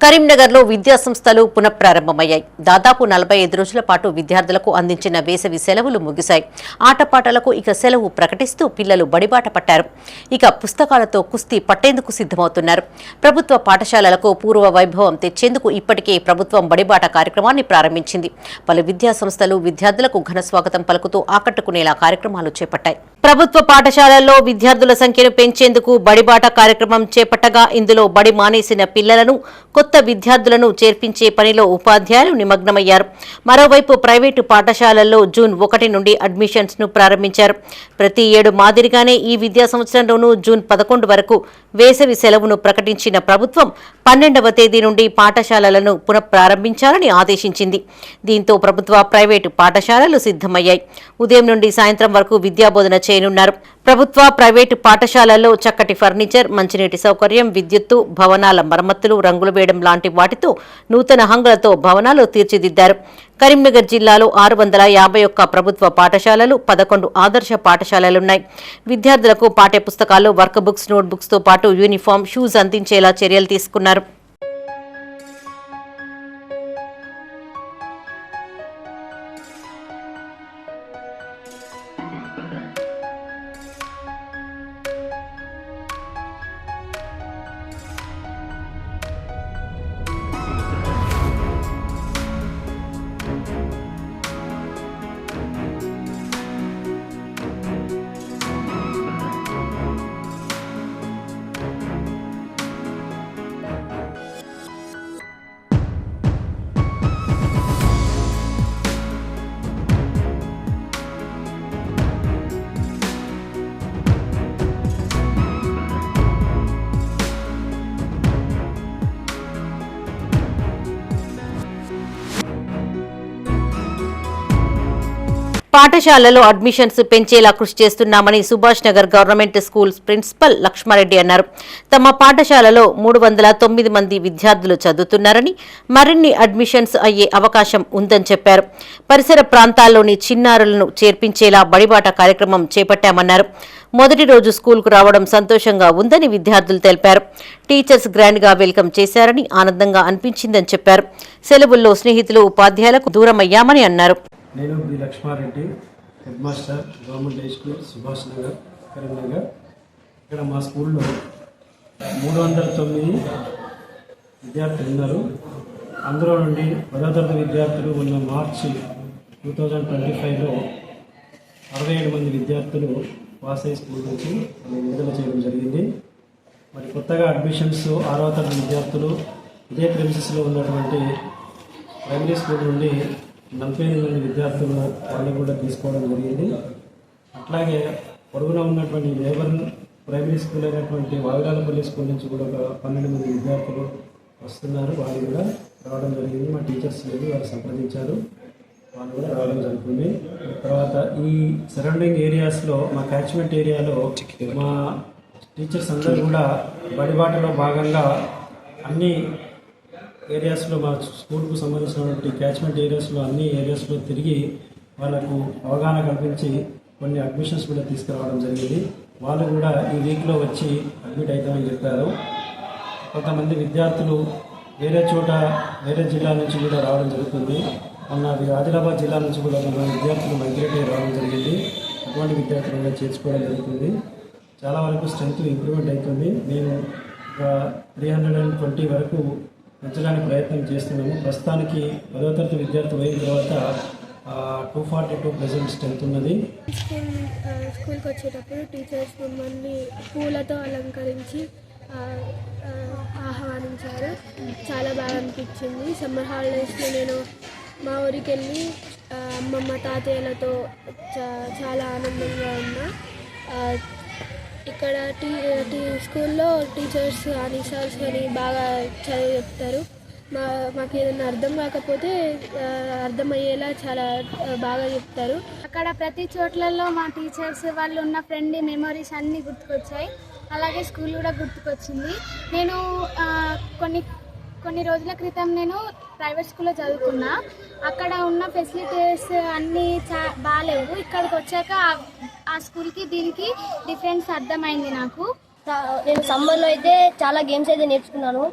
కరీంనగర్లో విద్యా సంస్థలు పునఃప్రారంభమయ్యాయి. దాదాపు నలభై ఐదు రోజుల పాటు విద్యార్థులకు అందించిన వేసవి సెలవులు ముగిశాయి. ఆటపాటలకు ఇక సెలవు ప్రకటిస్తూ పిల్లలు బడిబాట పట్టారు. ఇక పుస్తకాలతో కుస్తీ పట్టేందుకు సిద్ధమవుతున్నారు. ప్రభుత్వ పాఠశాలలకు పూర్వ వైభవం తెచ్చేందుకు ఇప్పటికే ప్రభుత్వం బడిబాట కార్యక్రమాన్ని ప్రారంభించింది. పలు విద్యా సంస్థలు విద్యార్థులకు ఘన స్వాగతం పలుకుతూ ఆకట్టుకునేలా కార్యక్రమాలు చేపట్టాయి. ప్రభుత్వ పాఠశాలల్లో విద్యార్థుల సంఖ్యను పెంచేందుకు బడిబాట కార్యక్రమం చేపట్టగా ఇందులో బడి మానేసిన పిల్లలను కొత్త కొత్త విద్యార్థులను చేర్పించే పనిలో ఉపాధ్యాయులు నిమగ్నమయ్యారు. మరోవైపు ప్రైవేటు పాఠశాలల్లో జూన్ ఒకటి నుండి అడ్మిషన్స్ను ప్రారంభించారు. ప్రతి ఏడు మాదిరిగానే ఈ విద్యా సంవత్సరంలోనూ జూన్ పదకొండు వరకు వేసవి సెలవును ప్రకటించిన ప్రభుత్వం పన్నెండవ తేదీ నుండి పాఠశాలలను పునఃప్రారంభించాలని ఆదేశించింది. దీంతో ప్రభుత్వ ప్రైవేటు పాఠశాలలు సిద్ధమయ్యాయి. ఉదయం నుండి సాయంత్రం వరకు విద్యాబోధన చేయనున్నారు. ప్రభుత్వ ప్రైవేటు పాఠశాలల్లో చక్కటి ఫర్నిచర్ మంచినీటి సౌకర్యం విద్యుత్తు భవనాల మరమ్మతులు రంగులు వేయడం లాంటి వాటితో నూతన హంగులతో భవనాలు తీర్చిదిద్దారు. కరీంనగర్ జిల్లాలో ఆరు వందల యాభై ఒక్క ప్రభుత్వ పాఠశాలలు పదకొండు ఆదర్శ పాఠశాలలున్నాయి. విద్యార్థులకు పాఠ్య పుస్తకాలు వర్క్ బుక్స్ నోట్ పాటు యూనిఫామ్ షూస్ అందించేలా చర్యలు తీసుకున్నారు. పాఠశాలలో అడ్మిషన్స్ పెంచేలా కృషి చేస్తున్నామని Subhash Nagar government school principal Lakshma Reddy అన్నారు. తమ పాఠశాలలో మూడు వందల తొమ్మిది మంది విద్యార్థులు చదువుతున్నారని మరిన్ని అడ్మిషన్స్ అయ్యే అవకాశం ఉందని చెప్పారు. పరిసర ప్రాంతాల్లోని చిన్నారులను చేర్పించేలా బడిబాట కార్యక్రమం చేపట్టామన్నారు. మొదటి రోజు స్కూల్కు రావడం సంతోషంగా ఉందని విద్యార్థులు తెలిపారు. టీచర్స్ గ్రాండ్గా వెల్కమ్ చేశారని ఆనందంగా అనిపించిందని చెప్పారు. సెలవుల్లో స్నేహితులు ఉపాధ్యాయులకు దూరమయ్యామని అన్నారు. నేను B Lakshma Reddy head master government high school Subhash Nagar Karimnagar ఇక్కడ మా స్కూల్లో మూడు వందల తొమ్మిది విద్యార్థులు ఉన్నారు. అందులో నుండి పదో తరగతి విద్యార్థులు ఉన్న మార్చి టూ థౌజండ్ ట్వంటీ ఫైవ్లో అరవై ఏడు మంది విద్యార్థులు పాస్ అయ్యే స్కూల్ నుంచి విడుదల చేయడం జరిగింది. మరి కొత్తగా అడ్మిషన్స్ ఆరవ తరగతి విద్యార్థులు ఇదే ప్రిన్సెస్లో ఉన్నటువంటి ప్రైమరీ స్కూల్ నుండి నలభై మంది విద్యార్థులు వాళ్ళని కూడా తీసుకోవడం జరిగింది. అట్లాగే పొరుగున ఉన్నటువంటి లేబర్ ప్రైమరీ స్కూల్ అయినటువంటి వావిరాలపల్లి స్కూల్ నుంచి కూడా ఒక పన్నెండు మంది విద్యార్థులు వస్తున్నారు. వాళ్ళు కూడా రావడం జరిగింది. మా టీచర్స్ లేదు వారు సంప్రదించారు. వాళ్ళు కూడా రావడం జరుగుతుంది. తర్వాత ఈ సరౌండింగ్ ఏరియాస్లో మా క్యాచ్మెంట్ ఏరియాలో మా టీచర్స్ అందరూ కూడా బడిబాటలో భాగంగా అన్ని ఏరియాస్లో మా స్కూల్కు సంబంధించినటువంటి క్యాచ్మెంట్ ఏరియాస్లో అన్ని ఏరియాస్లో తిరిగి వాళ్ళకు అవగాహన కల్పించి కొన్ని అడ్మిషన్స్ కూడా తీసుకురావడం జరిగింది. వాళ్ళు కూడా ఈ వీక్లో వచ్చి అడ్మిట్ అవుతామని చెప్పారు. కొంతమంది విద్యార్థులు వేరే చోట వేరే జిల్లా నుంచి కూడా రావడం జరుగుతుంది. మొన్న ఆదిలాబాద్ జిల్లా నుంచి కూడా మన విద్యార్థులు మైగ్రేట్ అయ్యి రావడం జరిగింది. అటువంటి విద్యార్థులు కూడా చేర్చుకోవడం జరుగుతుంది. చాలా వరకు స్ట్రెంత్ ఇంప్రూవ్మెంట్ అవుతుంది. మేము ఒక త్రీ హండ్రెడ్ అండ్ ట్వంటీ వరకు పెంచడానికి ప్రయత్నం చేస్తున్నాము. ప్రస్తుతానికి పదో తరగతి విద్యార్థి అయిన తర్వాత two forty two present strength ఉన్నది. స్కూల్ స్కూల్కి వచ్చేటప్పుడు టీచర్స్ మమ్మల్ని పూలతో అలంకరించి ఆహ్వానించారు. చాలా బాగా అనిపించింది. సమ్మర్ హాలిడేస్లో నేను మా ఊరికి వెళ్ళి అమ్మమ్మ తాతయ్యలతో చాలా ఆనందంగా ఉన్నా. ఇక్కడ టీ టీ స్కూల్లో టీచర్స్ కానీ సార్స్ కానీ బాగా చదివి చెప్తారు. మా మాకు ఏదైనా అర్థం కాకపోతే అర్థమయ్యేలా చాలా బాగా చెప్తారు. అక్కడ ప్రతి చోట్లలో మా టీచర్స్ వాళ్ళు ఉన్న ఫ్రెండ్లీ మెమరీస్ అన్నీ గుర్తుకొచ్చాయి. అలాగే స్కూల్ కూడా గుర్తుకొచ్చింది. నేను కొన్ని కొన్ని రోజుల క్రితం నేను ప్రైవేట్ స్కూల్లో చదువుకున్నా. అక్కడ ఉన్న ఫెసిలిటీస్ అన్నీ చా బాగాలేవు. ఇక్కడికి వచ్చాక ఆ- స్కూల్కి దీనికి డిఫరెన్స్ అర్థమైంది నాకు. నేను సమ్మర్లో అయితే చాలా గేమ్స్ అయితే నేర్చుకున్నాను.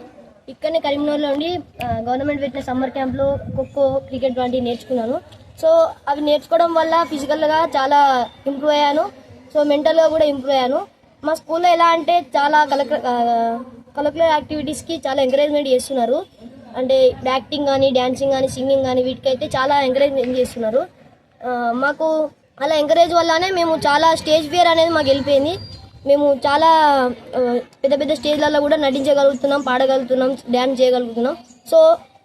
ఇక్కడనే కరీంనగర్లో ఉండి గవర్నమెంట్ పెట్టిన సమ్మర్ క్యాంప్లో ఖోఖో క్రికెట్ వంటివి నేర్చుకున్నాను. సో అవి నేర్చుకోవడం వల్ల ఫిజికల్గా చాలా ఇంప్రూవ్ అయ్యాను. సో మెంటల్గా కూడా ఇంప్రూవ్ అయ్యాను. మా స్కూల్లో ఎలా అంటే చాలా కలక కలకులర్ యాక్టివిటీస్కి చాలా ఎంకరేజ్మెంట్ చేస్తున్నారు. అంటే యాక్టింగ్ కానీ డ్యాన్సింగ్ కానీ సింగింగ్ కానీ వీటికైతే చాలా ఎంకరేజ్మెంట్ చేస్తున్నారు. మాకు అలా ఎంకరేజ్ వల్లనే మేము చాలా స్టేజ్ ఫియర్ అనేది మాకు వెళ్ళిపోయింది. మేము చాలా పెద్ద పెద్ద స్టేజ్లలో కూడా నటించగలుగుతున్నాం పాడగలుగుతున్నాం డ్యాన్స్ చేయగలుగుతున్నాం. సో